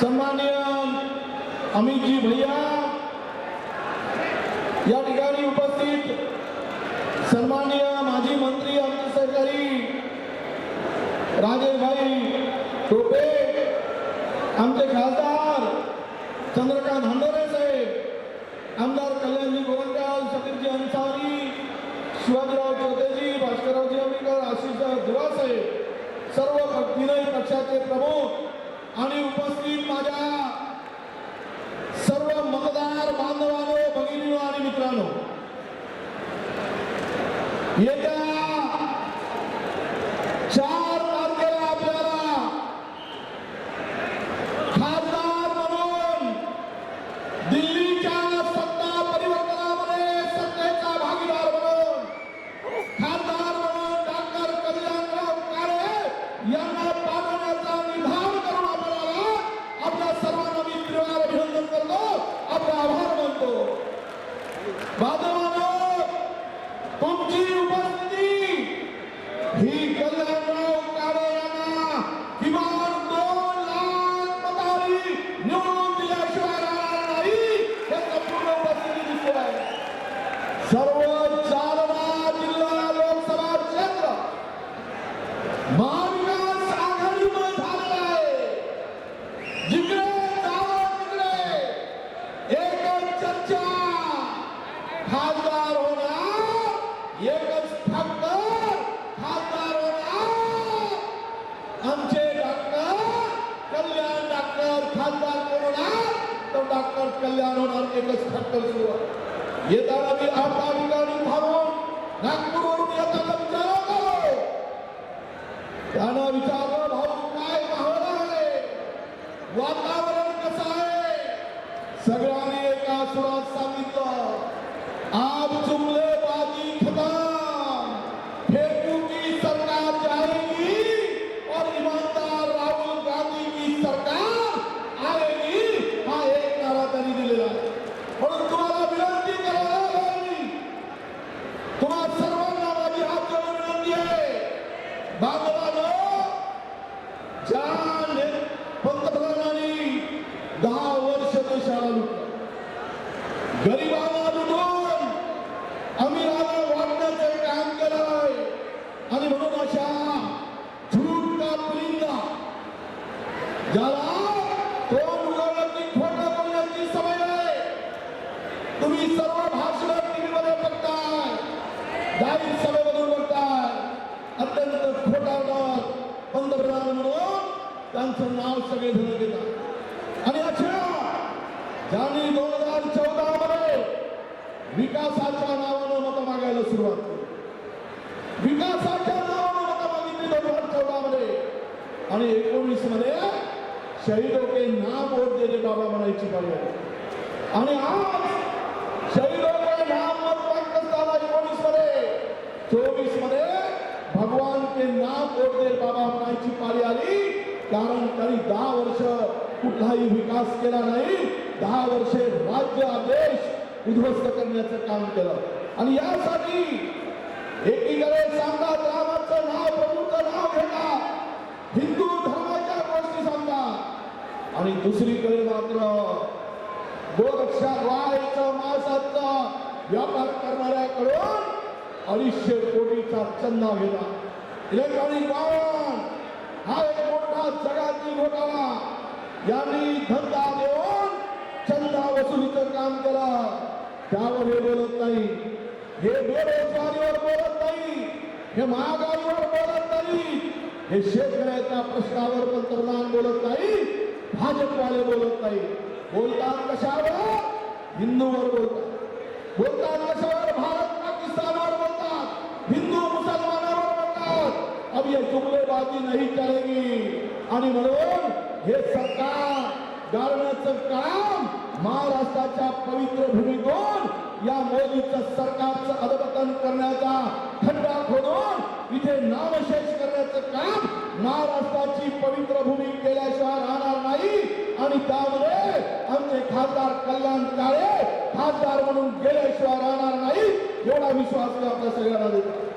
सन्माननीय अमितजी भैया। या ठिकाणी उपस्थित सन्माननीय माजी मंत्री आमचे सहकारी राजेशभाई टोपे आमचे खासदार चंद्रकांत हंडोरे साहेब आमदार कल्याणजी गोवंकाल सतीरजी अन्सारी शिवाजीराव चौधरीजी भास्कररावजी अमीकर आशिषराव दुवा साहेब सर्व विनय पक्षाचे प्रमुख आणि उपस्थित माझ्या सर्व मतदार बांधवांनो भगिनीनो आणि मित्रांनो येत्या चार तारखेला आपल्याला खासदार म्हणून दिल्लीच्या सत्ता परिवर्तनामध्ये सत्तेचा भागीदार म्हणून खासदार सर्व जालना जिल्हा लोकसभा क्षेत्र महाविकास आघाडीमुळे झालेला आहे जिकडे जावं तिकडे एकच चर्चा खासदार होणार एकच फक्त खासदार होणार आमचे डॉक्टर कल्याण डॉक्टर खासदार कोण होणार तर डॉक्टर कल्याण होणार एकच फक्त सुरू आहे येताना मी आपल्या ठिकाणी थांबून नागपूरवरून येताना विचारलं होतं. त्यानं विचारलं भाऊ काय भावना आहे वातावरण त्यांचं नाव सगळे जण घेतात. आणि अशा ज्यांनी दोन हजार चौदा मध्ये विकासाच्या नावानं मतं मागायला सुरुवात केली. विकासाच्या नावानं मतं मागितली दोन हजार चौदा मध्ये आणि एकोणीसमध्ये शहीदों के नाम वोट देणे बाबा म्हणायची पाहिजे आणि आज शहीदों के नाम मत मागत असताना एकोणीसमध्ये चोवीसमध्ये भगवान के नाम वोट दे बाबा म्हणायची पाळी आली. कारण त्यांनी दहा वर्ष कुठलाही विकास केला नाही. दहा वर्षे राज्य आदेश उद्ध्वस्त करण्याचं काम केलं. आणि यासाठी एकीकडे सांगतात रामाचं नाव प्रभूचं नाव घेता. हिंदू धर्माच्या गोष्टी सांगा आणि दुसरीकडे मात्र गोरक्षा वायचं मांसाचा व्यापार करणाऱ्याकडून अडीचशे कोटीचा चंदा घेतला इलेक्ट्रॉनिक वाहन हा एक जगातील घोटाळा. यांनी धंदा देऊन चंदा वसुलीचं काम केलं. त्यावर हे बोलत नाही. हे बेरोजगारीवर बोलत नाही. हे महागाईवर बोलत नाही. हे शेतकऱ्याच्या प्रश्नावर पंतप्रधान बोलत नाही. भाजपवाले बोलत नाही. बोलतात कशावर? हिंदूवर बोलतात. बोलतात कशावर? भारत पाकिस्तानवर बोलतात हिंदू मुसलमानावर बोलतात अब ये जुमलेबाजी नाही करेगी. आणि म्हणून हे सरकार गाळण्याचं काम महाराष्ट्राच्या पवित्र भूमीतून या मोदीचं सरकारचं अधपतन करण्याचा खड्डा खोदून इथे नामशेष करण्याचं काम महाराष्ट्राची पवित्र भूमी केल्याशिवाय राहणार नाही. आणि त्यामुळे आमचे खासदार कल्याण काळे खासदार म्हणून गेल्याशिवाय राहणार नाही एवढा विश्वास मी आपल्या सगळ्यांना देतो.